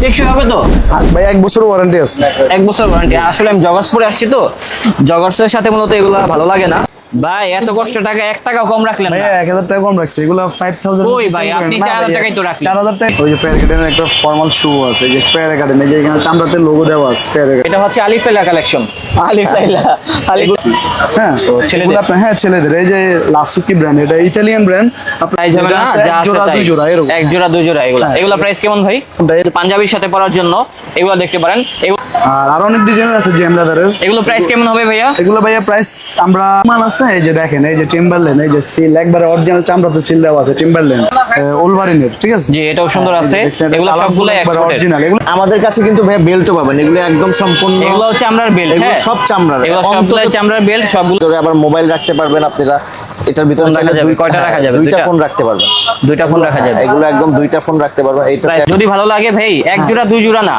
টেকসই হবে তো? ভাই এক বছর ওয়ারেন্টি আছে। এক বছর ওয়ারেন্টি আসলে আমি জগার্স পরে আসছি তো। জগার্সের সাথে মূলত এগুলো ভালো লাগে না। ভাই এত কষ্ট টাকা টাকাও কম রাখলেন না। টাকা কম রাখছে। এগুলো ফাইভ থাউজেন্ড ওই ভাই, আপনি 4,000 টাকাই তো রাখলেন। টাকা ওই যে ফেয়ার একাডেমির একটা ফর্মাল শু আছে যে ফেয়ার একাডেমি যে এখানে চামড়াতে লোগো দেওয়া আছে ফেয়ার এটা হচ্ছে আলিফেলা কালেকশন আলিফ হ্যাঁ। ছেলেদের? হ্যাঁ ছেলেদের এই যে লাসুকি ব্র্যান্ড এটা ইতালিয়ান ব্র্যান্ড প্রাইস হবে না যা আছে জোড়া। দুই জোড়া এরকম। এক জোড়া দুই জোড়া এগুলো। হ্যাঁ। এগুলো প্রাইস কেমন ভাই? পাঞ্জাবির সাথে পরার জন্য এগুলো দেখতে পারেন। আর আরও অনেক ডিজাইনের আছে জেম লেদারের এগুলো প্রাইস কেমন হবে ভাইয়া? এগুলো ভাইয়া প্রাইস আমরা মান আছে এই যে দেখেন এই যে টিম্বারলেন এই যে সিল একবারে অরিজিনাল চামড়াতে সিল দেওয়া আছে টিম্বারলেন ওলভারিনের ঠিক আছে? জি এটাও সুন্দর আছে। এগুলো সবগুলো একবারে অরিজিনাল এগুলো আমাদের কাছে কিন্তু ভাই বেল্টও পাবেন এগুলো একদম সম্পূর্ণ এগুলো হচ্ছে আমরার বেল্ট এগুলো হ্যাঁ। সব চামড়ার। এগুলো সবগুলো চামড়ার বেল্ট সবগুলো আবার মোবাইল রাখতে পারবেন আপনারা। এটার ভিতরে রাখা যাবে, কয়টা হ্যাঁ, রাখা যাবে? দুইটা? ফোন রাখতে পারবেন। দুইটা ফোন রাখা যাবে। এগুলো একদম দুইটা ফোন রাখতে পারবেন। এইটা যদি ভালো লাগে ভাই এক জোড়া দুই জোড়া না।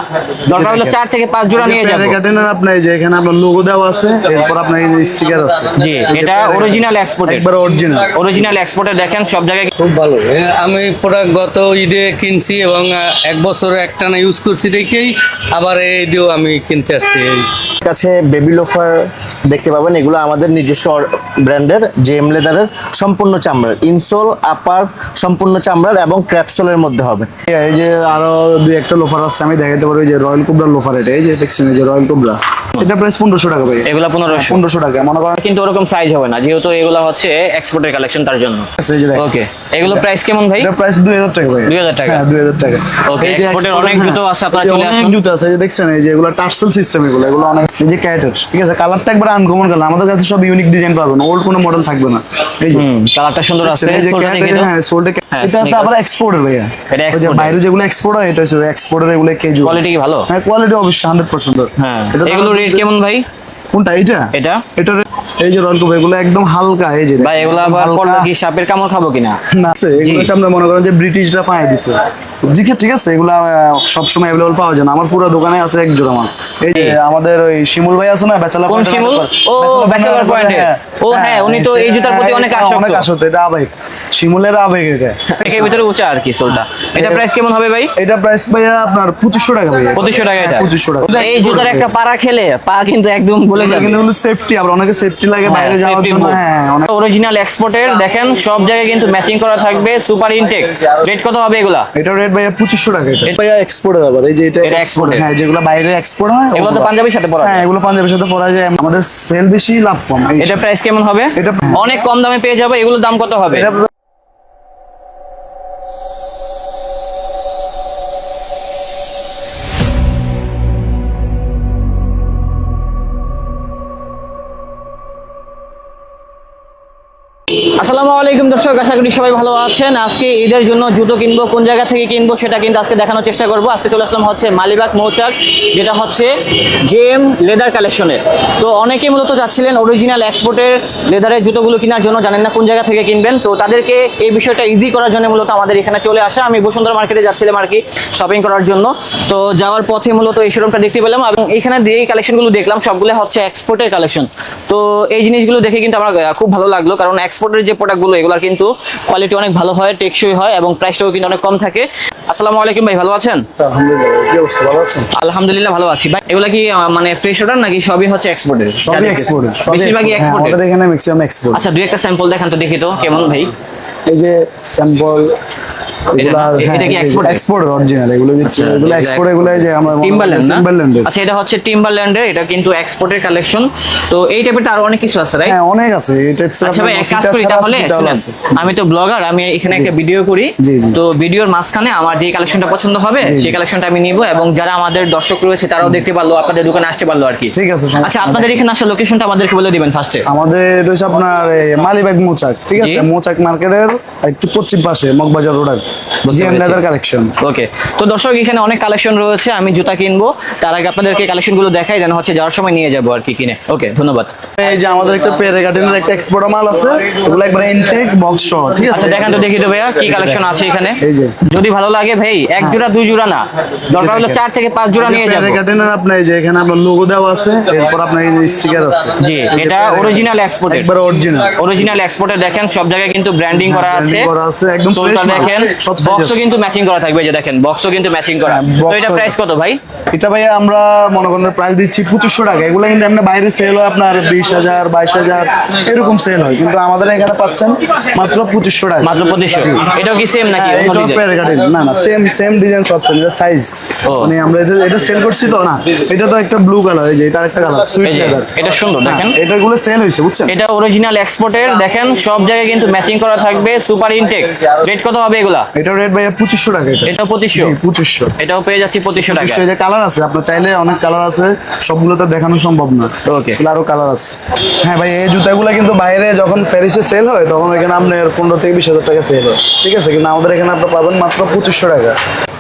দরকার হলো চার থেকে পাঁচ জোড়া নিয়ে যাব। গার্ডেনের আপনার যে এখানে আপনার লোগো দেওয়া আছে এরপর আপনার স্টিকার আছে। জি এটা অরিজিনাল এক্সপোর্টেড একবার অরিজিনাল অরিজিনাল এক্সপোর্টের দেখেন সব জায়গায় খুব ভালো। আমি প্রোডাক্ট গত ঈদে কিনছি এবং এক বছর একটানা ইউজ করছি দেখেই আবার এই ঈদেও আমি কিনতে আসছি। কাছে বেবি লোফার দেখতে পাবেন এগুলো আমাদের নিজস্ব ব্র্যান্ডের জেম লেদারের সম্পূর্ণ চামড়ার ইনসোল আপার সম্পূর্ণ চামড়ার এবং ক্র্যাপসোলের মধ্যে হবে। এই যে আরও দুই একটা লোফার আছে আমি দেখাতে পারি যে রয়্যাল কোবরা লোফার এটা এই যে দেখছেন এই যে রয়্যাল কোবরা এটা প্রাইস পনেরোশো টাকা ভাই। এগুলা পনেরোশো। পনেরোশো টাকা মনে করেন কিন্তু ওরকম সাইজ হবে না যেহেতু এগুলো হচ্ছে এক্সপোর্টের কালেকশন তার জন্য। ওকে এগুলো প্রাইস কেমন ভাই এটা প্রাইস দুই হাজার টাকা ভাই 2000 টাকা? হ্যাঁ দুই হাজার টাকা export এর অনেক জুতো আছে, আপনারা চলে অনেক জুতো আছে এই যে দেখছেন এই যে এগুলো টার্সেল সিস্টেম এগুলো এগুলো অনেক এই যে ক্যাটের ঠিক আছে কালারটা একবার আনকমন কালার আমাদের কাছে সব ইউনিক ডিজাইন পাবেন ওল্ড কোনো মডেল থাকবে না এই যে কালারটা সুন্দর আছে এই যে সোলটা। হ্যাঁ সোল্ডে হ্যাঁ, এটা তো। আবার এক্সপোর্টের ভাইয়া এটা export-এর। বাইরে যেগুলো এক্সপোর্ট হয় এটা হচ্ছে এক্সপোর্টের এগুলো কেজু কোয়ালিটি কি ভালো হ্যাঁ কোয়ালিটি অবশ্যই হান্ড্রেড পার্সেন্ট হ্যাঁ এগুলো রেট কেমন ভাই কোনটা এইটা? এটা? এটা এই যে রয়্যাল এগুলো একদম হালকা এই যে ভাই এগুলো আবার। পড়লে কি সাপের কামড় খাব কিনা? না এগুলো সামনে মনে করেন যে ব্রিটিশরা পায় দিচ্ছে জি ঠিক আছে এগুলো সবসময় অ্যাভেলেবল পাওয়া যায় না। আমার পুরো দোকানে আছে এক জোড়া মাল। এই যে আমাদের ওই শিমুল ভাই আছে না ব্যাচেলার কোন শিমুল? ও, Bachelor Point এর। ও, হ্যাঁ, উনি তো এই জুতার প্রতি অনেক আসক্ত। অনেক আসক্ত এটা আবেগ শিমুলের আবেগ ভিতরে উঁচা আর কি সোলটা। এটা প্রাইস কেমন হবে ভাই? এটা প্রাইস ভাইয়া আপনার পঁচিশশো টাকা ভাইয়া। পঁচিশশো টাকা এটা? পঁচিশশো টাকা। এই জুতার একটা পাড়া খেলে পা কিন্তু একদম বলে যাবে। কিন্তু সেফটি আবার অনেকে সেফটি লাগে বাইরে যাওয়ার জন্য। হ্যাঁ অনেক অরিজিনাল এক্সপোর্টের দেখেন সব জায়গায় কিন্তু ম্যাচিং করা থাকবে সুপার ইনটেক রেট কত হবে এগুলা? এটা রেট ভাইয়া পঁচিশশো টাকা এটা। ভাইয়া এক্সপোর্টের আবার এই যে এটা এটা হ্যাঁ যেগুলো বাইরে এক্সপোর্ট হয় এগুলো তো। পাঞ্জাবির সাথে পরা হ্যাঁ এগুলো পাঞ্জাবের সাথে পরা যায়। আমাদের সেল বেশি লাভ কম। এটা প্রাইস কেমন হবে? এটা- অনেক কম দামে পেয়ে যাবে এগুলোর দাম কত হবে? আসসালামু আলাইকুম দর্শক, আশা করি সবাই ভালো আছেন। আজকে ঈদের জন্য জুতো কিনবো, কোন জায়গা থেকে কিনবো সেটা কিন্তু আজকে দেখানোর চেষ্টা করব। আজকে চলে আসলাম হচ্ছে মালিবাগ মৌচাক, যেটা হচ্ছে জেএম লেদার কালেকশনের। তো অনেকে মূলত যাচ্ছিলেন অরিজিনাল এক্সপোর্টের লেদারের জুতোগুলো কেনার জন্য, জানেন না কোন জায়গা থেকে কিনবেন। তো তাদেরকে এই বিষয়টা ইজি করার জন্য মূলত আমাদের এখানে চলে আসা। আমি বসুন্ধরা মার্কেটে যাচ্ছিলাম আর কি শপিং করার জন্য। তো যাওয়ার পথে মূলত এই শোরুমটা দেখতে পেলাম এবং এখানে দিয়ে কালেকশনগুলো দেখলাম, সবগুলো হচ্ছে এক্সপোর্টের কালেকশন তো এই জিনিসগুলো দেখে কিন্তু আমার খুব ভালো লাগল। কারণ এক্সপোর্টের যে প্রোডাক্টগুলো এগুলো কিন্তু কোয়ালিটি অনেক ভালো হয় টেকসই হয় এবং প্রাইসটাও কিন্তু অনেক কম থাকে। আসসালামু আলাইকুম ভাই ভালো আছেন? আলহামদুলিল্লাহ ভালো আছেন? আলহামদুলিল্লাহ ভালো আছি। ভাই এগুলা কি মানে ফ্রেশ অর্ডার নাকি সবই হচ্ছে এক্সপোর্টের সবই এক্সপোর্টের বেশিরভাগই এক্সপোর্টের আমাদের এখানে ম্যাক্সিমাম এক্সপোর্ট আচ্ছা দুই একটা স্যাম্পল দেখান তো দেখি তো কেমন ভাই? এই যে স্যাম্পল এটা কি export এক্সপোর্ট অরিজিনাল এগুলো আচ্ছা, এগুলো এগুলো এক্সপোর্ট এগুলো যে আমরা টিম্বারল্যান্ড না? আচ্ছা এটা হচ্ছে টিম্বারল্যান্ডের এটা কিন্তু এক্সপোর্টের কালেকশন তো এই টাইপের আরও অনেক কিছু আছে রাইট হ্যাঁ অনেক আছে এই আচ্ছা ভাই এক কাজ করি তাহলে আমি তো ব্লগার আমি এখানে একটা ভিডিও করি। তো ভিডিওর মাঝখানে আমার যে কালেকশনটা পছন্দ হবে। সেই কালেকশনটা আমি নিব এবং যারা আমাদের দর্শক রয়েছে তারাও দেখতে পারল আপনাদের দোকানে আসতে পারল আর কি। ঠিক আছে, আচ্ছা আপনাদের এখানে আসলে লোকেশনটা আমাদেরকে বলে দিবেন ফার্স্টে আমাদের রয়েছে আপনার মালিবাগ মোচাক ঠিক আছে? মোচাক মার্কেটের একটু পশ্চিম পাশে মগবাজার। লেদার কালেকশন ওকে তো দর্শক এখানে অনেক কালেকশন রয়েছে আমি জুতা কিনবো। তার আগে আপনাদেরকে কালেকশনগুলো দেখাই যেন হচ্ছে যাওয়ার সময় নিয়ে যাব আর কি কিনে। ওকে ধন্যবাদ। এই যে আমাদের একটা পেয়ারে গার্ডেনের একটা এক্সপোর্ট মাল আছে ওগুলো একবার ইনটেক বক্স সহ ঠিক আছে? আচ্ছা দেখান তো দেখি তো ভাইয়া কি কালেকশন আছে এখানে। যদি ভালো লাগে ভাই এক জোড়া দুই জোড়া না। দরকার হলো চার থেকে পাঁচ জোড়া নিয়ে যাব। গার্ডেনের আপনার এই যে এখানে আপনার লোগো দেওয়া আছে এরপর আপনার এই স্টিকার আছে। জি এটা অরিজিনাল এক্সপোর্টের একবার অরিজিনাল অরিজিনাল এক্সপোর্টে দেখেন সব জায়গায় কিন্তু ব্র্যান্ডিং করা আছে। করা আছে, একদম মাল। দেখেন। সব বক্সও কিন্তু ম্যাচিং করা থাকবে যে দেখেন বক্সও কিন্তু ম্যাচিং করা। হ্যাঁ, তো এটা প্রাইস কত ভাই? এটা ভাইয়া আমরা মনে করেন প্রাইস দিচ্ছি পঁচিশশো টাকা। এগুলো কিন্তু এমনি বাইরে সেল হয় আপনার বিশ হাজার বাইশ হাজার এরকম সেল হয়। কিন্তু আমাদের এখানে পাচ্ছেন মাত্র পঁচিশশো টাকা। মাত্র পঁচিশশো। এটাও কি সেম নাকি? হ্যাঁ, না না সেম সেম ডিজাইন সব সেম এটা সাইজ। মানে আমরা এটা এটা সেল করছি তো না? এটা তো একটা ব্লু কালার এই যে এটা একটা কালার সুইট কালার এটা সুন্দর দেখেন। এটা গুলো সেল হয়েছে বুঝছেন? এটা অরিজিনাল এক্সপোর্টের দেখেন সব জায়গায় কিন্তু ম্যাচিং করা থাকবে সুপার ইনটেক রেট কত হবে এগুলা? এটা রেট ভাইয়া পঁচিশশো টাকা এটা। এটা পঁচিশশো। জি, পঁচিশশো। এটাও পেয়ে যাচ্ছি পঁচিশশো টাকা এটা কালার আছে আপনার চাইলে অনেক কালার আছে সবগুলো তো দেখানো সম্ভব না। ওকে আরও কালার আছে। হ্যাঁ ভাই এই জুতাগুলো কিন্তু বাইরে যখন প্যারিসে সেল হয় তখন এখানে আপনার পনেরো থেকে বিশ হাজার টাকা সেল হয়। ঠিক আছে কিন্তু আমাদের এখানে আপনি পাবেন মাত্র পঁচিশশো টাকা।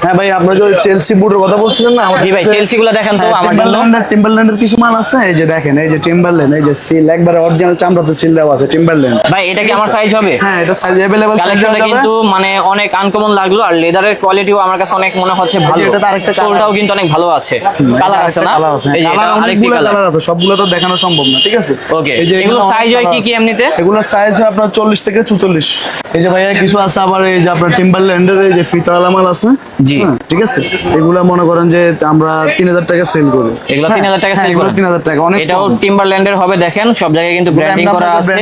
হ্যাঁ ভাই আপনার যে চেলসি বুটের কথা বলছিলেন না জি ভাই চেলসি গুলো দেখেন তো আমার জন্য। টিম্বারল্যান্ডের কিছু মাল আছে? এই যে দেখেন এই যে টিম্বারল্যান্ড এই যে সিল একবারে অরিজিনাল চামড়াতে সিল দেওয়া আছে টিম্বারল্যান্ড ভাই এটা কি আমার সাইজ হবে? হ্যাঁ এটা সাইজ কালেকশনটা কিন্তু মানে অনেক আনকমন লাগল আর লেদারের কোয়ালিটিও আমার কাছে অনেক মনে হচ্ছে ভালো। এটা তো আরেকটা colour সোলটাও কিন্তু অনেক ভালো আছে। কালার আছে না? এই যে কালার আরেকটি কালার কালার আছে সবগুলো তো দেখানো সম্ভব না ঠিক আছে? Okay. এই যে এগুলো size হয় কি কি এমনিতে? এগুলো সাইজ হয় আপনার চল্লিশ থেকে চুচল্লিশ এই যে ভাইয়া কিছু আছে আবার এই যে আপনার টিম্বারল্যান্ডের এই যে ফিতাওয়ালা মাল আছে? জি। হ্যাঁ, ঠিক আছে? এগুলো মনে করেন যে আমরা তিন হাজার টাকা সেল করি। এগুলো তিন হাজার টাকা সেল করে তিন হাজার টাকা অনেক এটাও। টিম্বারল্যান্ডের হবে দেখেন সব জায়গায় কিন্তু ব্র্যান্ডিং করা আছে।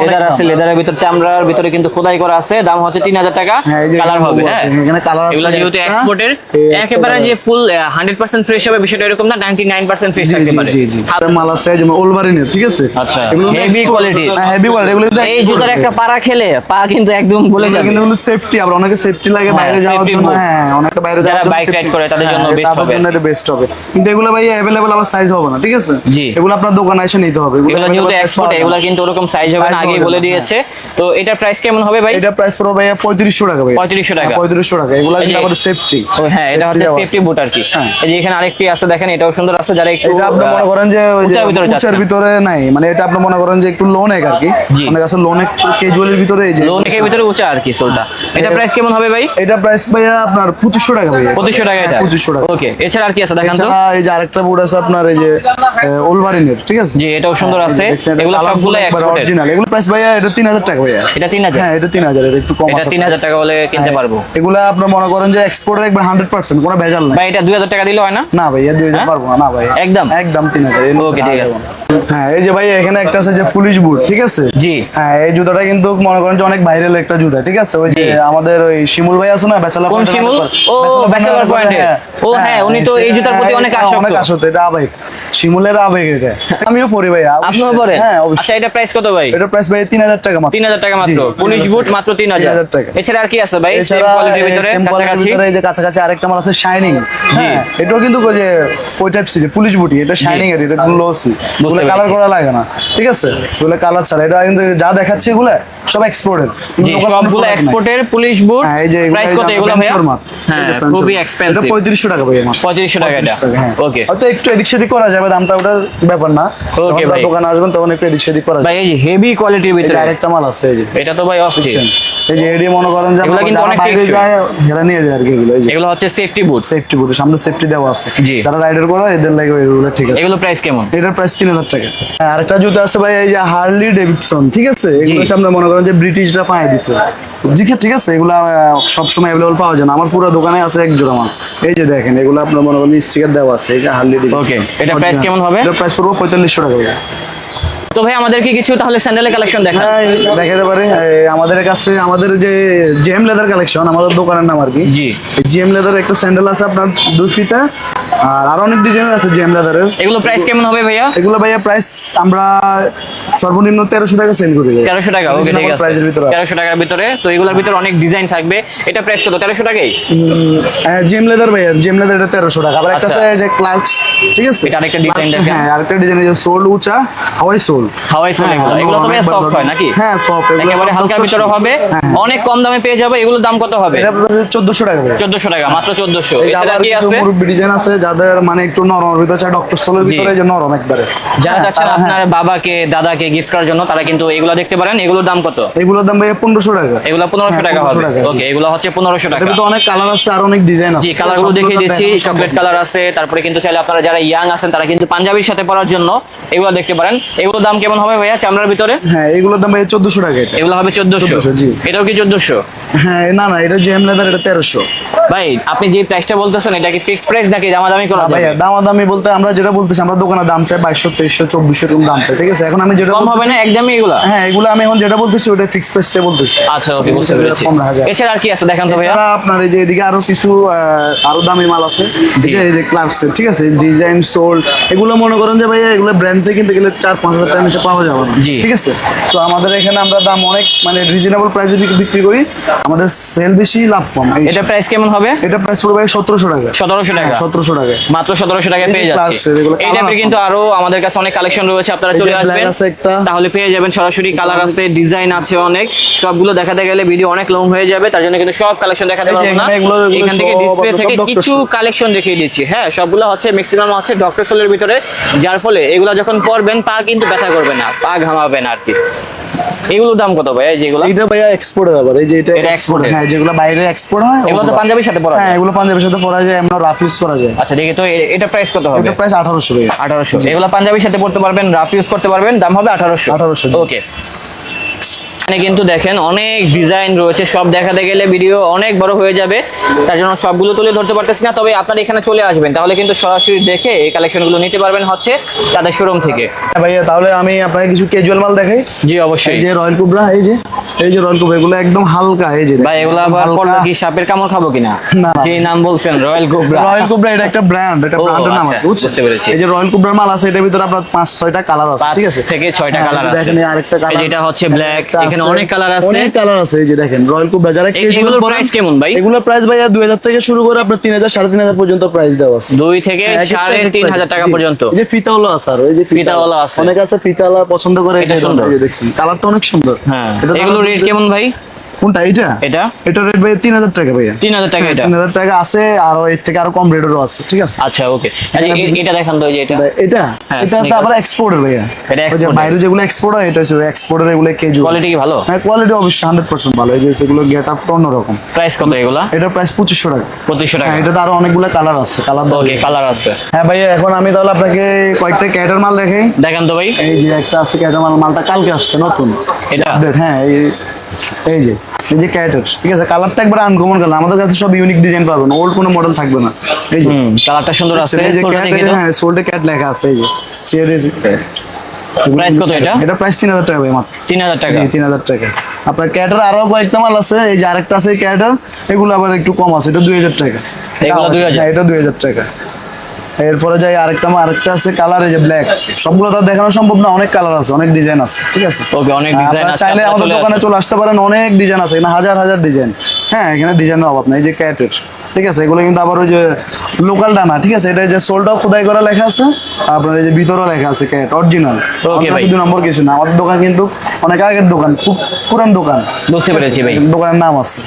লেদার আছে লেদারের ভিতর চামড়ার ভিতরে কিন্তু খোদাই করা আছে দাম হচ্ছে তিন হাজার টাকা হ্যাঁ, কালার হবে হ্যাঁ। এখানে colour আছে এগুলো যেহেতু এক্সপোর্টের একেবারে যে ফুল হান্ড্রেড পার্সেন্ট ফ্রেশ হবে বিষয়টা এরকম না নাইনটি নাইন পার্সেন্ট ফ্রেশ থাকতে পারে। মাল আছে যেমন ওলভারিনের ঠিক আছে? আচ্ছা, heavy quality। হেভি কোয়ালিটি এগুলো এই জুতার একটা পাড়া খেলে পা কিন্তু একদম বলে যাবে। কিন্তু সেফটি আবার অনেকে সেফটি লাগে হ্যাঁ, বাইরে যাওয়ার জন্য। হ্যাঁ অনেকটা বাইরে যারা যাওয়ার জন্য bike ride safety- করে তাদের জন্য best তাদের জন্য বেস্ট হবে। কিন্তু এগুলো ভাই অ্যাভেলেবল আমার সাইজ হবে না ঠিক আছে? জি। এগুলো আপনার দোকানে এসে নিতে হবে। এগুলো যেহেতু এক্সপোর্ট এগুলো কিন্তু ওরকম সাইজ হবে না আগেই বলে দিয়েছে। তো এটার প্রাইস কেমন হবে ভাই? এটা প্রাইস পড়বে ভাইয়া পঁয়ত্রিশশো টাকা ভাই। 3500 টাকা। পঁয়ত্রিশশো টাকা। এগুলো কিন্তু আবার সেফটি ও হ্যাঁ এটা হচ্ছে সেফটি বুট আর কি। এই যে এখানে আরেকটি আছে দেখেন এটাও সুন্দর আছে যারা একটু এটা আপনি মনে করেন যে ওই ভিতরে নাই। মানে এটা আপনি মনে করেন যে একটু লোন এক আর কি। অনেক আছে লোন ক্যাজুয়ালের ভিতরে এই যে লোন এর ভিতরে উঁচা আর কি সোলটা এটা প্রাইস কেমন হবে ভাই? এটা প্রাইস ভাইয়া আপনার পঁচিশশো টাকা টাকা এটা? টাকা। ওকে এছাড়া আর কি আছে দেখান তো? এই যে আরেকটা বোর্ড আছে আপনার এই যে ওলভারিনের ঠিক আছে? জি এটাও সুন্দর আছে। এগুলো সবগুলো অরিজিনাল এগুলো প্রাইস ভাইয়া এটা তিন হাজার টাকা ভাইয়া। এটা তিন হাজার? হ্যাঁ এটা একটু কম এটা আছে তিন হাজার টাকা বলে কিনতে হ্যাঁ, পারব। এগুলা মনে করেন যে এক্সপোর্টের একবার হান্ড্রেড পার্সেন্ট কোনো ভেজাল নাই। ভাই এটা দুই হাজার টাকা দিলে হয় না? না হাজার হ্যাঁ? পারব না ভাই একদম? একদম তিন হাজার এর ঠিক আছে। হ্যাঁ এই যে ভাই এখানে একটা আছে যে পুলিশ বুট ঠিক আছে? জি। হ্যাঁ এই জুতাটা কিন্তু মনে করেন যে অনেক ভাইরাল একটা জুতা ঠিক আছে? ওই যে আমাদের ওই শিমুল ভাই আছে না কোন শিমুল? ও, ব্যাচেলর পয়েন্টে ও, হ্যাঁ, উনি তো এই জুতার প্রতি অনেক আসক্ত। অনেক আসক্ত এটা আবেগ শিমুলের আবেগ এটা। আমিও ভাই আপনিও হ্যাঁ আচ্ছা এটা প্রাইস কত ভাই? এটা প্রাইস ভাই তিন হাজার টাকা মাত্র। তিন হাজার টাকা মাত্র। জি, পুলিশ 3000 বুট মাত্র 3000 টাকা। এছাড়া আর কি আছে ভাই? সেম কোয়ালিটির ভিতরে কাছাকাছি? এই যে কাছাকাছি আরেকটা মাল আছে শাইনিং হ্যাঁ এটাও কিন্তু যে ওই টাইপ সিরিজ পুলিশ বুটি এটা শাইনিং এর এটা গ্লোসি কালার করা লাগে না। ঠিক আছে? কালার ছাড়া। এটা কিন্তু যা দেখাচ্ছে এগুলো সব এক্সপোর্টেড জি সবগুলো এক্সপোর্টের পুলিশ বুট হ্যাঁ প্রাইস কত এগুলো ভাইয়া? হ্যাঁ খুবই এক্সপেন্সিভ পঁয়ত্রিশশো টাকা ভাই আমার পঁয়ত্রিশশো টাকা এটা। হ্যাঁ। ওকে হয়তো একটু এদিক সেদিক করা যাবে দামটা ওটার ব্যাপার না। যখন ভাই। দোকানে আসবেন তখন একটু এদিক সেদিক করা ভাই এই যে হেভি কোয়ালিটির ভিতরে। আরেকটা মাল আছে এই যে। এটা তো ভাই অস্থির। এই যে এডি মনে করেন যে এগুলো কিন্তু অনেক টেকসই। যায় নিয়ে যায় আর কি এগুলো এগুলো হচ্ছে সেফটি বুট সেফটি বুট সামনে সেফটি দেওয়া আছে। যারা রাইডার করে এদের লাগে এগুলো ঠিক আছে। এগুলো প্রাইস কেমন? এটার প্রাইস তিন হাজার টাকা। হ্যাঁ, আরেকটা জুতো আছে ভাই এই যে হার্লি ডেভিডসন ঠিক আছে? এগুলো সামনে মনে করেন যে ব্রিটিশরা পায় দিতে। ঠিক আছে? এগুলো সবসময় অ্যাভেলেবল পাওয়া যায় না। আমার পুরো দোকানে আছে এক জোড়া মাল। এই যে দেখেন এগুলো আপনার মনে করেন স্টিকার দেওয়া আছে এই যে হার্লি Okay, এটার price কেমন হবে? এটার প্রাইস পড়ব পঁয়তাল্লিশশো টাকা ভাই। তো ভাই আমাদেরকে কিছু তাহলে স্যান্ডেলের কালেকশন দেখা হ্যাঁ দেখাতে পারে? আমাদের কাছে আমাদের যে জেম লেদার কালেকশন আমাদের দোকানের নাম আর কি জি জিএম লেদার একটা স্যান্ডেল আছে আপনার দুই ফিতা আর আরও অনেক ডিজাইনের আছে জিএম লেদারের এগুলো প্রাইস কেমন হবে ভাইয়া? এগুলো ভাইয়া প্রাইস আমরা সর্বনিম্ন তেরোশো টাকা সেল করি ভাই। তেরোশো টাকা ওকে ঠিক আছে। প্রাইসের ভিতরে আছে। তেরোশো টাকার ভিতরে তো এগুলোর ভিতরে অনেক ডিজাইন থাকবে। এটা প্রাইস কত? তেরোশো টাকাই? হ্যাঁ জিএম লেদার ভাইয়া জিএম লেদার এটা তেরোশো টাকা। আবার একটা আচ্ছা। আছে যে ক্লার্কস ঠিক আছে? এটা আরেকটা Clarks, দেখেন। হ্যাঁ আরেকটা ডিজাইন যে সোল উঁচা হাওয়াই সোল হাওয়াই সোল এগুলো? এগুলো তো ভাইয়া সফট হয় নাকি? হ্যাঁ সফট একেবারে হালকার ভিতরে হবে। অনেক কম দামে পেয়ে যাবে এগুলোর দাম কত হবে? এটা চোদ্দশো টাকা ভাই চোদ্দশো টাকা মাত্র চোদ্দশো। এই যে এছাড়া আবার কি আছে? মুরব্বি ডিজাইন আছে যাদের মানে একটু নরমের ভিতরে চাই ডক্টর সোলের ভিতরে যে নরম একবারে। যারা হ্যাঁ, চাচ্ছেন হ্যাঁ, আপনার বাবাকে দাদাকে গিফট করার জন্য তারা কিন্তু এগুলো দেখতে পারেন। এগুলোর দাম কত? এগুলোর দাম ভাইয়া পনেরোশো টাকা। এগুলো পনেরোশো হ্যাঁ, টাকা হবে। ওকে এগুলো হচ্ছে পনেরোশো টাকা। এটার ভিতরে অনেক কালার আছে আর অনেক ডিজাইন আছে। জি কালারগুলো সবগুলো দেখিয়ে তো দিচ্ছি চকলেট কালার আছে তারপরে কিন্তু চাইলে আপনারা যারা ইয়াং আছেন তারা কিন্তু পাঞ্জাবির সাথে পরার জন্য এগুলো দেখতে পারেন। এগুলো দাম কেমন হবে ভাইয়া চামড়ার ভিতরে? হ্যাঁ এগুলোর দাম ভাইয়া চোদ্দশো টাকা এটা। এগুলো হবে চোদ্দশো। 1400 জি। এটাও কি চোদ্দশো? হ্যাঁ না না এটা জেম লেদার এটা তেরোশো। ভাই আপনি যে প্রাইসটা বলতেছেন এটা কি ফিক্সড প্রাইস নাকি দামাদামি করা ভাইয়া দামাদামি বলতে আমরা যেটা বলতেছি আমরা দোকানে দাম চাই বাইশশো তেইশশো চব্বিশশো এরকম দাম চাই ঠিক আছে? এখন আমি যেটা কম হবে না একদমই এগুলো? হ্যাঁ এগুলো আমি এখন যেটা বলতেছি ওটা ফিক্স প্রাইসটা বলতেছি। আচ্ছা ওকে বুঝতে পেরেছি। এছাড়া আর কি আছে? দেখান তো ভাইয়া। আপনার এই যে এদিকে আরও কিছু আরও দামি মাল আছে। ঠিক আছে এই যে ক্লার্কসের ঠিক আছে? ডিজাইন সোল এগুলো মনে করেন যে ভাইয়া এগুলো ব্র্যান্ড থেকে কিনতে গেলে চার পাঁচ হাজার টাকা নিচে পাওয়া যাবে না। জি। ঠিক আছে? তো আমাদের এখানে আমরা দাম অনেক মানে রিজনেবল প্রাইসে বিক্রি করি। আমাদের সেল বেশি লাভ কম। এটা প্রাইস কেমন হবে? এটা প্রাইস পড়বে ভাই সতেরোশো টাকা। সতেরোশো টাকা। সতেরোশো টাকা। মাত্র সতেরোশো টাকায় পেয়ে যাচ্ছে। এই টাইপের কিন্তু আরও আমাদের কাছে অনেক কালেকশন রয়েছে। আপনারা চলে আসবেন। তাহলে পেয়ে যাবেন সরাসরি কালার আছে ডিজাইন আছে অনেক। সবগুলো দেখাতে গেলে ভিডিও অনেক লং হয়ে যাবে। তার জন্য কিন্তু সব কালেকশন দেখাতে পারব না। এখান থেকে ডিসপ্লে থেকে কিছু কালেকশন দেখিয়ে দিচ্ছি। হ্যাঁ সবগুলো হচ্ছে ম্যাক্সিমাম হচ্ছে ডক্টর সোলের ভিতরে। যার ফলে এগুলো যখন পরবেন পা কিন্তু ব্যথা করবে না পা ঘামাবে না আর কি এগুলোর দাম কত ভাই এই যেগুলো? ভাই ভাইয়া হয় ব্যাপার এই যে এটা এটা এক্সপোর্ট। হ্যাঁ যেগুলো বাইরে এক্সপোর্ট হয় এগুলো তো। পাঞ্জাবির সাথে পরা হ্যাঁ এগুলো পাঞ্জাবির সাথে পরা যায় এমন রাফ ইউজ করা যায়। আচ্ছা দেখি তো এটা প্রাইস কত হবে? এটা প্রাইস 1800 ভাই 1800 এগুলো পাঞ্জাবির সাথে পড়তে পারবেন রাফ ইউজ করতে পারবেন দাম হবে আঠারোশো। 1800 জি। ওকে এখানে কিন্তু দেখেন অনেক ডিজাইন রয়েছে। সব দেখাতে গেলে ভিডিও অনেক বড় হয়ে যাবে। তার জন্য সবগুলো তুলে ধরতে পারতেছি না তবে আপনারা এখানে চলে আসবেন। তাহলে কিন্তু সরাসরি দেখে এই কালেকশনগুলো নিতে পারবেন হচ্ছে তাদের শোরুম থেকে। হ্যাঁ ভাইয়া তাহলে আমি আপনাকে কিছু ক্যাজুয়াল মাল দেখাই। জি অবশ্যই। এই যে রয়্যাল কুবরা এই যে এই যে রয়্যাল কুবরা এগুলো একদম হালকা এই যে ভাই এগুলো আবার পড়লে কি সাপের কামড় খাব কিনা। যে নাম বলছেন রয়্যাল গোবরা রয়্যাল কুবরা এটা একটা ব্র্যান্ড এটা ব্র্যান্ডের নাম আচ্ছা, বুঝতে পেরেছি। এই যে রয়্যাল কুবরার মাল আছে এটার ভিতরে আপনার পাঁচ ছয়টা কালার আছে ঠিক আছে? থেকে ছয়টা হ্যাঁ, কালার এই আছে। দেখেন আরেকটা কালার যেটা হচ্ছে ব্ল্যাক এখানে অনেক কালার আছে। অনেক কালার আছে এই যে দেখেন রয়্যাল কুবরা যারা এগুলোর প্রাইস কেমন ভাই? এগুলোর প্রাইস ভাইয়া দুই হাজার থেকে শুরু করে আপনার তিন হাজার সাড়ে তিন হাজার পর্যন্ত প্রাইস দেওয়া আছে। দুই থেকে এক একটা সাড়ে এক এক তিন price। হাজার টাকা পর্যন্ত। এই যে ফিতাওয়ালা আছে আর এই যে ফিতাওয়ালা। আছে। অনেক আছে ফিতাওয়ালা পছন্দ করে এটা সুন্দর। সুন্দর দেখছেন কালারটা অনেক সুন্দর। হ্যাঁ এগুলো রেট কেমন ভাই? কোনটা এটা এটা। এটা রেট ভাই তিন হাজার টাকা ভাইয়া। তিন হাজার টাকা এটা। তিন হাজার টাকা আছে আর এর থেকে আরও কম রেটেরও আছে ঠিক আছে? আচ্ছা ওকে। এটা দেখান তো এই যে এটা। এটা? হ্যাঁ, এটা তো আবার এক্সপোর্টের ভাইয়া। এটা ওই বাইরে যেগুলো এক্সপোর্ট হয় এটা হচ্ছে এক্সপোর্টের এগুলো কেজি কোয়ালিটি কি ভালো? হ্যাঁ কোয়ালিটি অবশ্যই হান্ড্রেড পার্সেন্ট ভালো। এই যে সেগুলো গেট আপ তো অন্যরকম। প্রাইস কত এগুলা? এটার প্রাইস পঁচিশশো টাকা। পঁচিশশো টাকা। হ্যাঁ এটাতে আরও অনেকগুলো কালার আছে কালার ওকে কালার আছে। হ্যাঁ ভাইয়া এখন আমি তাহলে আপনাকে কয়েকটা ক্যাটার মাল দেখাই। দেখান তো ভাই। এই যে একটা আছে ক্যাটার মাল মালটা কালকে আসছে নতুন। এটা? হ্যাঁ এই এই যে। এই যে ঠিক আছে? কালারটা একবার আনকমন কালার আমাদের কাছে সব ইউনিক ডিজাইন পাবেন ওল্ড কোনো মডেল থাকবে না। এই যে কালারটা সুন্দর আছে এই যে হ্যাঁ সোল্ডে ক্যাট লেখা আছে এই যে চেয়ারে প্রাইস কত এটা? এটা প্রাইস তিন হাজার টাকা ভাই মাত্র। তিন হাজার টাকা? জি তিন হাজার টাকা। আপনার ক্যাটার আরও কয়েকটা মাল আছে এই যে আরেকটা আছে ক্যাটার এগুলো আবার একটু কম আছে এটা দুই হাজার টাকা। এগুলো 2000? হ্যাঁ, এটা দুই হাজার টাকা। এরপরে যাই আরেকটা আরেকটা আছে কালার এই যে ব্ল্যাক সবগুলো তো দেখানো সম্ভব না অনেক কালার আছে অনেক ডিজাইন আছে ঠিক আছে? ওকে অনেক ডিজাইন আছে চাইলে আমাদের দোকানে চলে আসতে পারেন অনেক ডিজাইন আছে এখানে হাজার হাজার ডিজাইন হ্যাঁ এখানে ডিজাইনের অভাব নাই এই যে ক্যাটের ঠিক আছে? এগুলো কিন্তু আবার ওই যে লোকাল ডানা ঠিক আছে? এটা যে সোলটাও খোদাই করা লেখা আছে আপনার এই যে ভিতরেও লেখা আছে ক্যাট অরিজিনাল Okay, ভাই। দুই নম্বর কিছু না আমাদের দোকান কিন্তু অনেক আগের দোকান খুব পুরান দোকান। বুঝতে পেরেছি ভাই। দোকানের নাম আছে।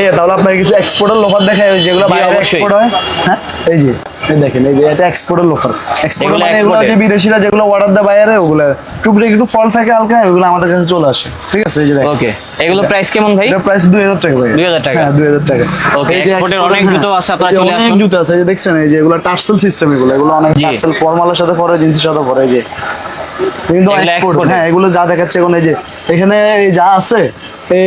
এই তাহলে আপনাকে কিছু এক্সপোর্টের লোফার দেখায় যেগুলো বাইরে এক্সপোর্ট হয়। হ্যাঁ এই যে। এই দেখেন এই যে এটা এক্সপোর্টের লোফার এক্সপোর্ট মানে এগুলো যে বিদেশিরা যেগুলো অর্ডার দেয় বাইরে ওগুলো টুকরে একটু ফল থাকে হালকা ওগুলো আমাদের কাছে চলে আসে। ঠিক আছে এই যে দেখেন। ওকে এগুলো প্রাইস কেমন ভাই? এটা প্রাইস দুই হাজার টাকা ভাই। 2000 টাকা? হ্যাঁ দুই হাজার টাকা। ওকে এই যে অনেক হ্যাঁ, জুতো আছে, আপনারা চলে আসুন। অনেক জুতো আছে এই যে দেখছেন এই যে এগুলো টার্সেল সিস্টেম এগুলো এগুলো অনেক টার্সেল ফর্মালের সাথে পরে জিন্সের সাথে পরে এই যে। কিন্তু এক্সপোর্ট হ্যাঁ এগুলো যা দেখাচ্ছে এখন এই যে এখানে যা আছে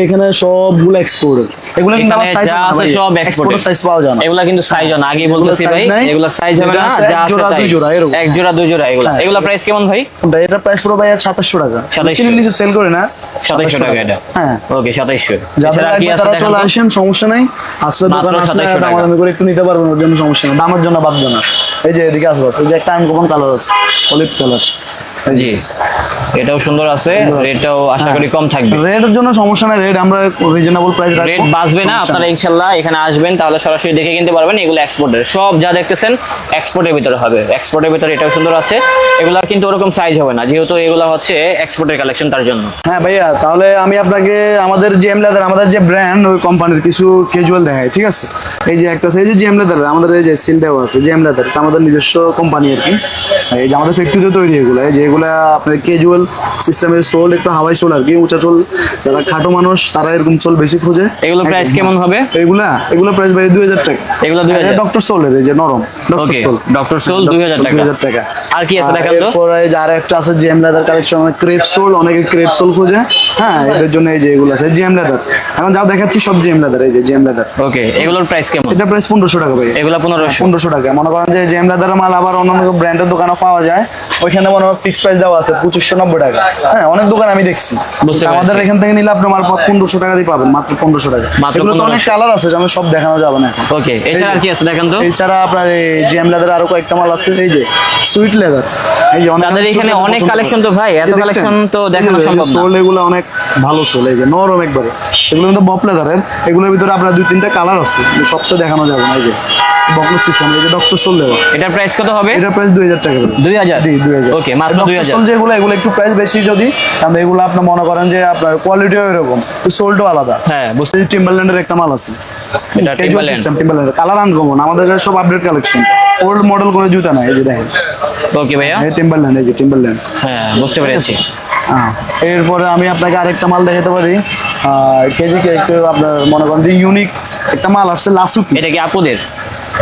এখানে সবগুলো এক্সপোর্ট এগুলো কিন্তু আমার সাইজ যা আছে সব এর। সাইজ পাওয়া যায় না। এগুলা কিন্তু সাইজ না। আগে বলতেছি ভাই। এগুলা সাইজ হবে না যা আছে তাই। দুই জোড়া, এরকম। এক জোড়া দুই জোড়া এগুলা। হ্যাঁ। এগুলা প্রাইস কেমন ভাই? এটার প্রাইস পুরো ভাই সাতাশশো টাকা। 2700 নিচে সেল করে না 2700 টাকা এটা। হ্যাঁ। ওকে 2700 যাদের এছাড়া আর কি আছে চলে আসেন সমস্যা নাই। আসলে দোকানে আসলে 2700। দামাদামি করে একটু নিতে পারবেন ওর জন্য সমস্যা নেই। দামের জন্য বাদ না। এই যে এদিকে আসব এই যে একটা আনকমন কালার আছে অলিভ কালার জি। এটাও সুন্দর আছে রেটটাও আশা করি কম থাকবে। রেটের জন্য সমস্যা নাই রেট আমরা রিজনেবল প্রাইস রাখব। রেট বাঁচবে না আপনারা নাই। ইনশাল্লাহ এখানে আসবেন তাহলে সরাসরি দেখে কিনতে পারবেন এগুলো এক্সপোর্টের সব যা দেখতেছেন এক্সপোর্টের ভিতরে হবে এক্সপোর্টের ভিতরে এটাও সুন্দর আছে। এগুলার কিন্তু ওরকম সাইজ হবে না যেহেতু এগুলো হচ্ছে এক্সপোর্টের কালেকশন তার জন্য। হ্যাঁ ভাইয়া তাহলে আমি আপনাকে আমাদের জিএম লেদার আমাদের যে ব্র্যান্ড ওই কোম্পানির কিছু ক্যাজুয়াল দেখাই ঠিক আছে? এই যে একটা আছে এই যে জিএম লেদার আমাদের এই যে সিল দেওয়া আছে জিএম লেদার এটা আমাদের নিজস্ব কোম্পানি আর কি। এই যে আমাদের ফ্যাক্টরিতে তৈরি এগুলো এই যে এগুলা আপনার ক্যাজুয়াল সিস্টেমের সোল একটু হাওয়াই সোল আর কি উঁচা চোল যারা খাটো মানুষ তারা এরকম চোল বেশি খোঁজে। এগুলো প্রাইস কেমন হবে? এগুলা এগুলো প্রাইস ভাই দুই হাজার টাকা। এগুলো 2000 ডক্টর সোলের এই যে নরম doctor okay sole doctor sole দুই হাজার টাকা। দুই হাজার টাকা। আর কি আছে দেখান তো? একটা আছে GM leather collection crepe sole অনেকে ক্রেপ সোল খোঁজে। হ্যাঁ এদের জন্য এই যে এগুলো আছে জিএম লেদার এখন যা দেখাচ্ছি সব জিএম লেদার এই যে জিএম লেদার ওকে এগুলোর প্রাইস কেমন? এটা প্রাইস পনেরোশো টাকা ভাই। এগুলো পনেরোশো। পনেরোশো টাকা। মনে করেন যে জিএম লেদার মাল আবার অন্যান্য ব্র্যান্ডের দোকানে পাওয়া যায়। ওইখানে মনে হয় ফিক্স প্রাইস দেওয়া আছে পঁচিশশো নব্বই টাকা। হ্যাঁ অনেক দোকান আমি দেখছি। আমাদের এখান থেকে নিলে আপনি মাল পনেরোশো টাকা দিয়ে পাবেন মাত্র পনেরোশো টাকা। এগুলো তো অনেক কালার আছে যেমন সব দেখানো যাবে না ওকে এছাড়া কি আছে দেখান তো? এছাড়া আপনার জিএম লেদার আরও কয়েকটা মাল আছে এই যে সুইট লেদার এই যে তাদের এখানে অনেক করে। তো ভাই, এত collection তো দেখানো সম্ভব না। সোল এগুলো অনেক ভালো সোল এই যে নরম একবারে। এগুলো কিন্তু বপ লেদারের এগুলোর ভিতরে আপনার দুই তিনটা কালার আছে সব তো দেখানো যাবে না এই যে। বকলো সিস্টেম যে ডক্টর সোল দেওয়া এটার প্রাইস কত হবে? এটা প্রাইস দুই হাজার টাকা দুই হাজার? জি দুই হাজার। ওকে মাত্র দুই হাজার। সোল যেগুলো এগুলো একটু প্রাইস বেশি যদি কারণ এগুলো আপনি মনে করেন যে আপনার কোয়ালিটিও এরকম সোলটাও আলাদা। হ্যাঁ বুঝতে টিম্বারল্যান্ডের একটা মাল আছে। এটা Timberland। টিম্বারল্যান্ড কালার আনকমন আমাদের কাছে সব আপডেট কালেকশন ওল্ড মডেল কোনো জুতা নাই এই যে দেখেন। ওকে ভাইয়া। এই টিম্বারল্যান্ড এই যে টিম্বারল্যান্ড হ্যাঁ বুঝতে পেরেছি। হ্যাঁ এরপরে আমি আপনাকে আরেকটা মাল দেখাতে পারি। কেজি একটু আপনার মনে করেন যে ইউনিক একটা মাল আসছে লাসুকি। এটা কি আপুদের?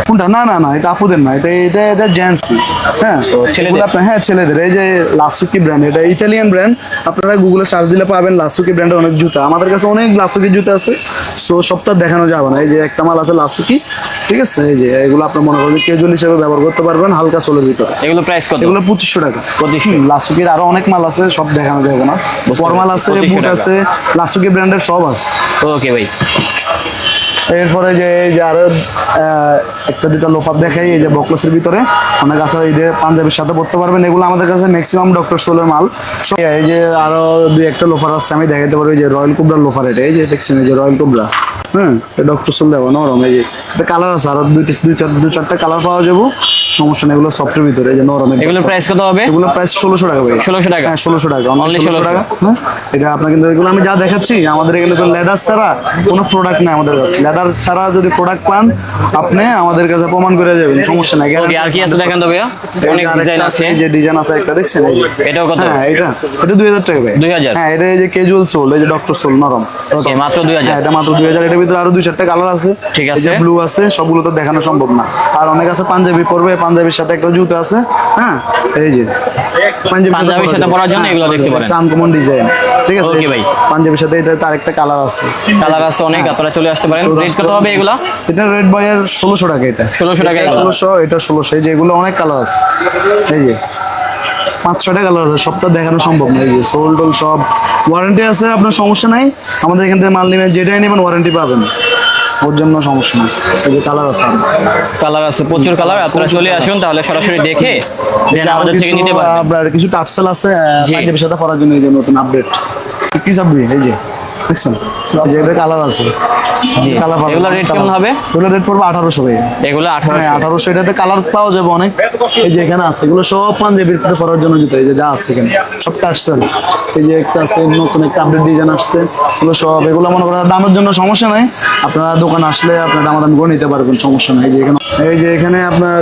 কোনটা? না না না এটা আপুদের না এটা এটা এটা জেন্টসি হ্যাঁ ছেলেদের? আপনার- হ্যাঁ ছেলেদের এই যে লাসুকি ব্র্যান্ড এটা ইতালিয়ান ব্র্যান্ড আপনারা গুগলে সার্চ দিলে পাবেন লাসুকি ব্র্যান্ডের অনেক জুতা। আমাদের কাছে অনেক লাসুকি জুতা আছে সো সবটা দেখানো যাবে না। এই যে একটা মাল আছে লাসুকি ঠিক আছে? এই যে এগুলো আপনার মনে করেন কেজুয়াল হিসেবে ব্যবহার করতে পারবেন হালকা সোলের ভিতরে। এগুলো প্রাইস কত? এগুলো পঁচিশশো টাকা। 2500 লাসুকির আরও অনেক মাল আছে সব দেখানো যাবে না। ফরমাল আছে 2500 বুট আছে লাসুকি ব্র্যান্ডের সব আছে। ওকে ভাই এরপরে যে এই যে আরও একটা দুটো লোফার দেখাই এই যে বকলসের ভিতরে। অনেক আছে এই যে পাঞ্জাবির সাথে পড়তে পারবেন। এগুলো আমাদের কাছে ম্যাক্সিমাম ডক্টর সোলের মাল। এই যে আরও দুই একটা লোফার আছে আমি দেখাতে পারব যে রয়্যাল কুবরা লোফার এটা। এই যে দেখছেন এই যে রয়্যাল কুবরা। হ্যাঁ ডক্টর সোল দেবো নরম এই যে। এটা কালার আছে আরও দুই চার দু চারটা কালার পাওয়া যাব। সমস্যা নেই এগুলো সফটের ভিতরে এই যে নরম এগুলোর প্রাইস কত হবে? এগুলো প্রাইস ষোলোশো টাকা ভাই। 1600 টাকা? হ্যাঁ ষোলোশো টাকা অনলি ষোলোশো টাকা। হ্যাঁ এটা আপনার কিন্তু এগুলো আমি যা দেখাচ্ছি আমাদের এখানে তো লেদার ছাড়া কোনো প্রোডাক্ট নেই আমাদের কাছে। লেদার ছাড়া যদি প্রোডাক্ট পান আপনি আমাদের কাছে প্রমাণ করে যাবেন সমস্যা নাই আর কি আছে দেখেন তো ভাইয়া? অনেক ডিজাইন আছে এই যে ডিজাইন আছে একটা দেখছেন? এই যে এটাও কত? হ্যাঁ এটা এটা দুই হাজার টাকা ভাই। 2000 হ্যাঁ এটা এই যে ক্যাজুয়াল সোল এই যে ডক্টর সোল নরম। ওকে মাত্র দুই হ্যাঁ হাজার এটা মাত্র দুই হাজার এটার ভিতরে আরও দুই চারটা কালার আছে। ঠিক এই আছে। যে ব্লু আছে সবগুলো তো দেখানো সম্ভব না। আর অনেক আছে পাঞ্জাবি পরবে পাঞ্জাবির সাথে একটা জুতো আছে হ্যাঁ? এই যে পাঞ্জাবির সাথে পরার জন্য এগুলো দেখতে পারেন। আনকমন ডিজাইন ঠিক আছে? Okay ভাই। পাঞ্জাবির সাথে এটা তার একটা কালার আছে। কালার আছে অনেক আপনারা চলে আসতে পারেন। রেট কত হবে এগুলো? এটা রেড বয়ের ষোলোশো টাকা এটা। 1600 টাকা এগুলো। ষোলোশো এটা ষোলোশো এই যে এগুলো অনেক কালার আছে। এই যে পাঁচ কালার আছে সবটা দেখানো সম্ভব না। যে সোল টোল সব। ওয়ারেন্টি আছে আপনার সমস্যা নাই। আমাদের এখান থেকে মাল নেবেন যেটাই নেবেন ওয়ারেন্টি পাবেন। ওর জন্য সমস্যা নেই। এই যে কালার আছে কালার আছে প্রচুর কালার আপনারা চলে আসুন তাহলে সরাসরি দেখে দেন আমাদের থেকে নিতে পারবেন। আপনার কিছু টার্সেল আছে। পাঞ্জাবির সাথে পরার জন্য এই যে নতুন আপডেট কি চাবি এই যে। দেখছেন? যে এটা কালার আছে। কালার পাবেন। এগুলো রেট কেমন হবে? এগুলো রেট পড়বে আঠারোশো ভাই। এগুলো হ্যাঁ আঠারোশো। আঠারোশো এটাতে কালার পাওয়া যাবে অনেক। এই যে এখানে আছে এগুলো সব পাঞ্জাবির ভিতরে পরার জন্য জুতো। এই যে যা আছে এখানে সব টার্সেল এই যে একটা আছে নতুন একটা আপডেট ডিজাইন আসছে। এগুলো সব এগুলো মনে করেন দামের জন্য সমস্যা নাই। আপনারা দোকান আসলে আপনারা দামাদাম করে নিতে পারবেন সমস্যা নাই। এই যে এখানে এই যে এখানে আপনার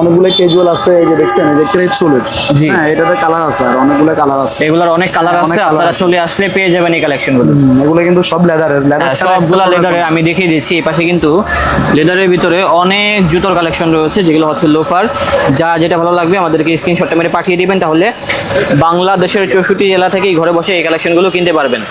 অনেকগুলো কেজুয়াল আছে। এই যে দেখছেন এই যে ক্রেপ সোলের জি। হ্যাঁ এটাতে কালার আছে আর অনেকগুলো কালার আছে। এগুলোর অনেক কালার আছে। আপনারা চলে আসলে পেয়ে যাবেন এই কালেকশনগুলো। হুম, এগুলো কিন্তু সব লেদারের লেদার সবগুলা লেদারের আমি দেখিয়ে দিচ্ছি এই পাশে কিন্তু লেদারের ভিতরে অনেক জুতোর কালেকশন রয়েছে যেগুলো হচ্ছে লোফার যা যেটা ভালো লাগবে আমাদেরকে স্ক্রিনশটটা মেরে পাঠিয়ে দিবেন তাহলে বাংলাদেশের চৌষট্টি জেলা থেকেই ঘরে বসে এই কালেকশনগুলো কিনতে পারবেন।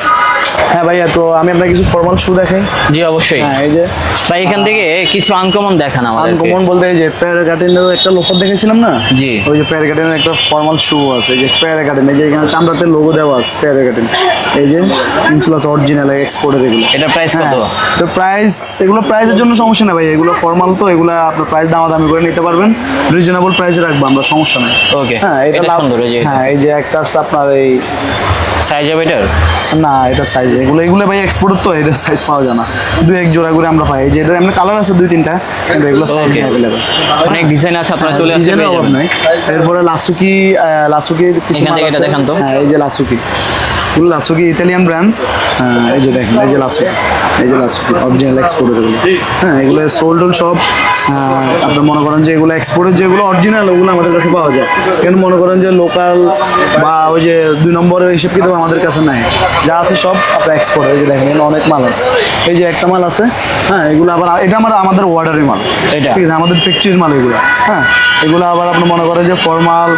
হ্যাঁ ভাইয়া তো আমি আপনাকে কিছু ফর্মাল শু দেখাই। জি অবশ্যই। হ্যাঁ এই যে ভাই এখান থেকে কিছু আনকমন দেখান আমাদের আনকমন বলতে এই যে প্যারাগার্ডেনের একটা লোফার দেখেছিলাম না? জি। ওই যে প্যারাগার্ডেনের একটা ফর্মাল শু আছে যে প্যারাগার্ডেন এই যে এখানে চামড়াতে লোগো দেওয়া আছে প্যারাগার্ডেন এই যে ইনসুলাস অরিজিনাল এক্সপোর্টের এগুলো। এটা প্রাইস কত? হ্যাঁ, তো প্রাইস এগুলো প্রাইসের জন্য সমস্যা নেই ভাই। এগুলো ফর্মাল তো এগুলো আপনার প্রাইস দামাদামি করে নিতে পারবেন। রিজনেবল প্রাইসে রাখব আমরা সমস্যা নেই। ওকে হ্যাঁ এটা এটা লাভ সুন্দর, এই যে হ্যাঁ এই যে একটা আছে আপনার এই সাইজ হবে এটার? না এটা সাইজ এগুলো এগুলো ভাই এক্সপোর্ট তো এটা সাইজ পাওয়া যায় না। দু এক জোড়া করে আমরা পাই। যে এটা এমনি কালার আছে দুই তিনটা কিন্তু এগুলো সাইজ Okay. অনেক ডিজাইন আছে আপনারা চলে আসতে। নাই। এরপরে লাসুকি লাসুকি এখান থেকে এটা দেখান তো। হ্যাঁ এই যে লাসুকি ফুল লাসুকি ইতালিয়ান ব্র্যান্ড এই যে দেখেন এই যে লাসুকি এই যে লাসুকি অরিজিনাল এক্সপোর্টের এগুলো। হ্যাঁ এগুলো সোল্ড সব আপনি মনে করেন যে এগুলো এক্সপোর্টের যেগুলো অরিজিনাল ওগুলো আমাদের কাছে পাওয়া যায়। কিন্তু মনে করেন যে লোকাল বা ওই যে দুই নম্বরের হিসেব কিন্তু আমাদের কাছে নাই। যা আছে সব আপনার এক্সপোর্ট এই যে দেখেন অনেক মাল আছে। এই যে একটা মাল আছে হ্যাঁ এগুলো আবার এটা আমার আমাদের অর্ডারের মাল। এটা? ঠিক আছে আমাদের ফ্যাক্টরির মাল এগুলো হ্যাঁ। এগুলো আবার আপনি মনে করেন যে ফর্মাল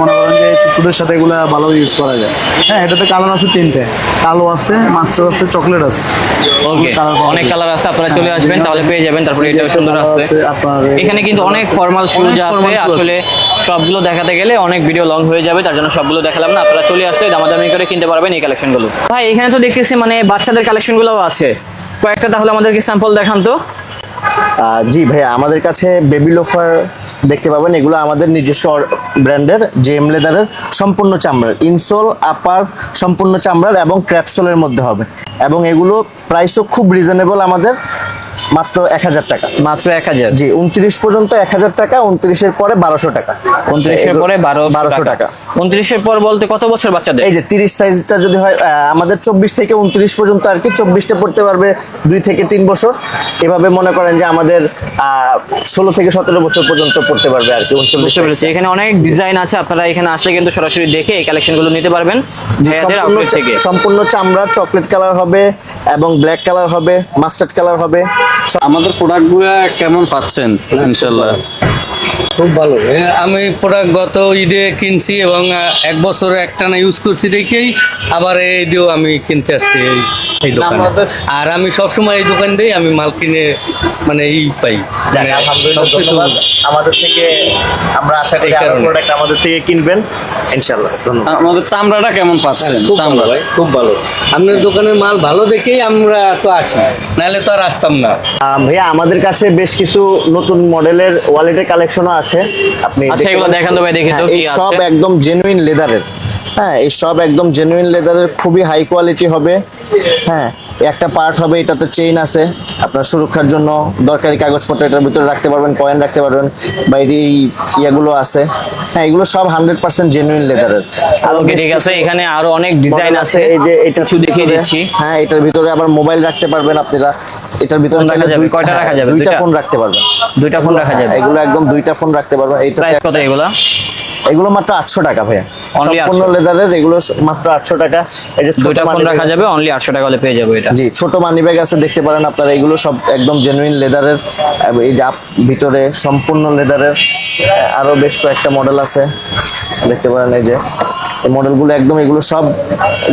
মনে করেন যে চুটুদের সাথে এগুলো ভালো ইউজ করা যায়। হ্যাঁ এটাতে কালার আছে তিনটে। কালো আছে মাস্টার আছে চকলেট আছে। ওকে অনেক কালার আছে আপনারা চলে হ্যাঁ, আসবেন তাহলে পেয়ে যাবেন তারপরে এটাও সুন্দর আছে। আপনার এখানে কিন্তু অনেক ফর্মাল শুজ আছে। আসলে সবগুলো দেখাতে গেলে অনেক ভিডিও লং হয়ে যাবে, তার জন্য সবগুলো দেখালাম না। আপনারা চলে আসলে দামাদামি করে কিনতে পারবেন এই কালেকশনগুলো ভাই, এখানে তো দেখতেছি মানে বাচ্চাদের কালেকশনগুলোও আছে। কয়েকটা তাহলে আমাদেরকে স্যাম্পল দেখান তো। জি ভাইয়া, আমাদের কাছে বেবি লোফার দেখতে পাবেন। এগুলো আমাদের নিজস্ব ব্র্যান্ডের জেম লেদারের সম্পূর্ণ চামড়ার। ইনসোল আপার সম্পূর্ণ চামড়ার এবং ক্র্যাপসোলের মধ্যে হবে। এবং এগুলো প্রাইসও খুব রিজনেবল আমাদের। মাত্র এক হাজার টাকা। মাত্র এক হাজার? জি উনত্রিশ পর্যন্ত এক হাজার টাকা উনত্রিশের পরে বারোশো টাকা। উনত্রিশের পরে বারো বারোশো টাকা। উনত্রিশের পর বলতে কত বছর বাচ্চাদের? এই যে তিরিশ সাইজটা যদি হয় আমাদের চব্বিশ থেকে উনত্রিশ পর্যন্ত আর কি চব্বিশটা পড়তে পারবে দুই থেকে তিন বছর। এভাবে মনে করেন যে আমাদের ষোলো থেকে সতেরো বছর পর্যন্ত পড়তে পারবে আর কি উনচল্লিশ এখানে অনেক ডিজাইন আছে আপনারা এখানে আসলে কিন্তু সরাসরি দেখে এই কালেকশনগুলো নিতে পারবেন। সম্পূর্ণ আউটলেট থেকে। সম্পূর্ণ চামড়া চকলেট কালার হবে এবং ব্ল্যাক কালার হবে মাস্টার্ড কালার হবে। আমাদের প্রোডাক্টগুলো কেমন পাচ্ছেন ইনশাল্লাহ খুব ভালো। আমি প্রোডাক্ট গত ঈদে কিনছি এবং এক বছর একটানা ইউজ করছি দেখেই আবার এই ঈদেও আমি কিনতে আসছি এই এই দোকানে। আর আমি সবসময় এই দোকান দিয়েই আমি মাল কিনে মানে এই পাই। মানে সবকিছু আমাদের থেকে আমরা আশা করি আরও প্রোডাক্ট আমাদের থেকে কিনবেন ইনশাল্লাহ আমাদের চামড়াটা কেমন পাচ্ছেন? চামড়া। ভাই খুব ভালো। আপনার দোকানের মাল ভালো দেখেই আমরা তো আসি নাহলে তো আর আসতাম না। ভাইয়া আমাদের কাছে বেশ কিছু নতুন মডেলের ওয়ালেটের কালেকশনও আছে। আপনি আচ্ছা, এগুলো। দেখান তো ভাই, দেখি তো হ্যাঁ, কি এই সব একদম জেনুইন লেদারের হ্যাঁ এই সব একদম জেনুইন লেদারের খুবই হাই কোয়ালিটি হবে। হ্যাঁ একটা পার্ট হবে এটাতে চেইন আছে। আপনার সুরক্ষার জন্য দরকারি কাগজপত্র এটার ভিতরে রাখতে পারবেন কয়েন রাখতে পারবেন বাইরে এই ইয়েগুলো আছে। হ্যাঁ এগুলো সব হান্ড্রেড পার্সেন্ট জেনুইন লেদারের ওকে ঠিক আছে। এখানে আরও অনেক ডিজাইন আছে। এই যে এটা কিছু দেখিয়ে দিচ্ছি। হ্যাঁ এটার ভিতরে আবার মোবাইল রাখতে পারবেন আপনারা। এটার ভিতরে রাখা যাবে? কয়টা হ্যাঁ, রাখা যাবে? দুইটা দুইটা? ফোন রাখতে পারবেন। দুইটা ফোন রাখা যাবে। এগুলো একদম দুইটা ফোন রাখতে পারবেন। এইটা প্রাইস কত এগুলা? এগুলো মাত্র আটশো টাকা ভাইয়া। সম্পূর্ণ 800 লেদারের এগুলো মাত্র আটশো টাকা। এই যে ছোট ফোন রাখা যাবে অনলি আটশো টাকা হলে পেয়ে যাবে এটা। জি ছোট মানি ব্যাগ আছে দেখতে পারেন আপনারা এগুলো সব একদম জেনুইন লেদারের এই যে ভিতরে সম্পূর্ণ লেদারের আরও বেশ কয়েকটা মডেল আছে। দেখতে পারেন এই যে। এই মডেলগুলো একদম এগুলো সব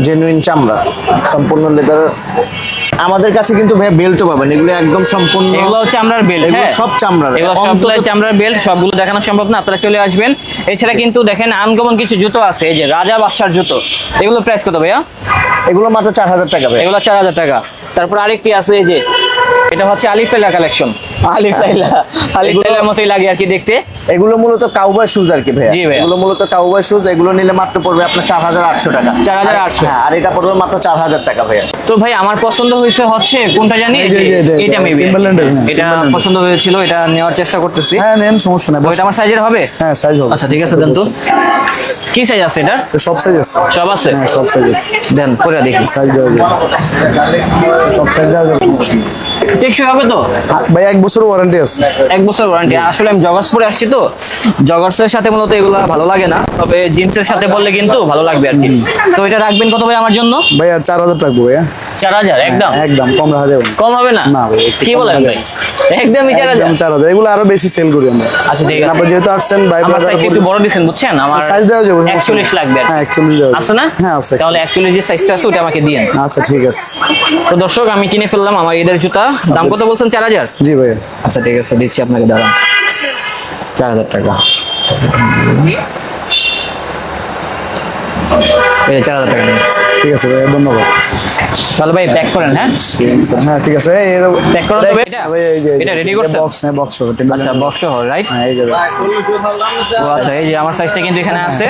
জেনুইন চামড়া সম্পূর্ণ লেদারের আমাদের কাছে কিন্তু ভাই বেল্টও পাবেন এগুলো একদম সম্পূর্ণ এগুলো হচ্ছে আমরার বেল্ট এগুলো হ্যাঁ। সব চামড়ার। এগুলো সবগুলো চামড়ার বেল্ট সবগুলো দেখানো সম্ভব না আপনারা চলে আসবেন। এছাড়া কিন্তু দেখেন আনকমন কিছু জুতো আছে এই যে রাজা বাচ্চার জুতো। এগুলো প্রাইস কত ভাইয়া? এগুলো মাত্র চার হাজার টাকা ভাই এগুলো চার হাজার টাকা। তারপর আরেকটি আছে এই যে এটা হচ্ছে আলিফ লাইলা কালেকশন আলিফ লাইলা আলিফ এগুলো- লাইলার মতোই লাগে আর কি দেখতে। এগুলো মূলত কাউবয় শুজ আর কি ভাইয়া। এগুলো মূলত কাউবয় শুজ এগুলো নিলে মাত্র পড়বে আপনার চার হাজার আটশো টাকা। 4,800 হ্যাঁ আর এটা পড়বে মাত্র চার হাজার টাকা ভাইয়া। তো ভাই আমার পছন্দ হয়েছে হচ্ছে কোনটা জানি? এই যে, এই যে, এই যে, এটা মেবি হ্যাঁ, এটা পছন্দ হয়েছিল এটা নেওয়ার চেষ্টা করতেছি। হ্যাঁ নেন সমস্যা নাই। ওইটা আমার সাইজের হবে? হ্যাঁ সাইজ হবে। আচ্ছা ঠিক আছে দেন তো। কি সাইজ আছে এটা সব সাইজ আছে। সব আছে? হ্যাঁ সব সাইজ আছে। দেন পরে দেখি। সাইজ দেওয়া সব সাইজ দেওয়া যাবে। সমস্যা নেই। টেকসই হবে তো? ভাই এক বছর ওয়ারেন্টি আছে। এক বছর ওয়ারেন্টি আসলে আমি জগার্স পরে আসছি তো জগার্সের সাথে মূলত এগুলো ভালো লাগে না তবে জিন্সের সাথে বললে কিন্তু ভালো লাগবে আর কি। তো এটা রাখবেন কত ভাই আমার জন্য? ভাইয়া চার হাজার টাকা ভাইয়া চার হাজার একদম? একদম কম হবে না। কম হবে না? না ভাই, একটু কি বলেন ভাই? একদম চার হাজার এগুলো আরও বেশি সেল করি আমরা। আচ্ছা ঠিক আছে। তারপর যেহেতু আসছেন ভাই আমার সাইজ একটু বড় দিচ্ছেন বুঝছেন? আমার সাইজ দেওয়া যাবে সমস্যা একচল্লিশ নেই। লাগবে হ্যাঁ একচল্লিশ দেওয়া আছে না? হ্যাঁ আছে। তাহলে একচল্লিশ যে সাইজটা আছে ওটা আমাকে দিয়েন। আচ্ছা ঠিক আছে। তো দর্শক আমি কিনে ফেললাম আমার ঈদের জুতা। দাম কত বলছেন? চার হাজার? জি ভাই। আচ্ছা ঠিক আছে দিচ্ছি আপনাকে দাঁড়ান। চার হাজার টাকা। এই যে চার হাজার টাকা নিন। ঠিক আছে ভাই ধন্যবাদ। তাহলে ভাই প্যাক করেন হ্যাঁ? হ্যাঁ ঠিক আছে। প্যাক করা তবে এটা? এটা রেডি করছেন? বক্স হ্যাঁ বক্স হবে আচ্ছা বক্স রাইট হ্যাঁ এই যে আচ্ছা এই যে আমার সাইজটা কিন্তু এখানে আছে।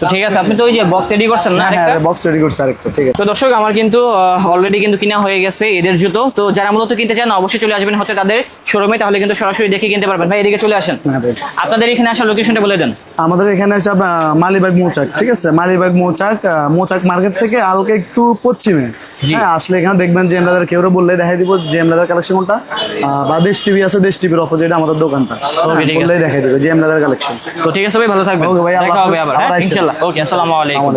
তো ঠিক আছে আপনি তো ওই যে বক্স রেডি করছেন না হ্যাঁ? হ্যাঁ বক্স রেডি করছে আরেকটা ঠিক আছে। তো দর্শক আমার কিন্তু অলরেডি কিন্তু কিনা হয়ে গেছে এদের জুতো। তো যারা মূলত কিনতে চান অবশ্যই চলে আসবেন হচ্ছে তাদের শোরুমে তাহলে কিন্তু সরাসরি দেখে কিনতে পারবেন। ভাই এদিকে চলে আসেন। হ্যাঁ আপনাদের এখানে আসার লোকেশনটা বলে দেন। আমাদের এখানে আছে মালিবাগ মৌচাক ঠিক আছে? মালিবাগ মৌচাক মৌচাক মার্কেট থেকে হালকা একটু পশ্চিমে। হ্যাঁ আসলে এখানে দেখবেন যে এমরাদার কেউ বললে দেখাই দিব যে এমরাদার কালেকশন কোনটা? আহ, বা দেশ টিভি আছে দেশ টিভির অপোজিটে আমাদের দোকানটা। হ্যাঁ। বললেই দেখাই দিবে যে এমরাদার কালেকশন তো ঠিক আছে ভাই ভালো থাকবেন। Okay ভাই, আল্লাহ দেখা ইনশাআল্লাহ। ওকে আসসালামু আলাইকুম।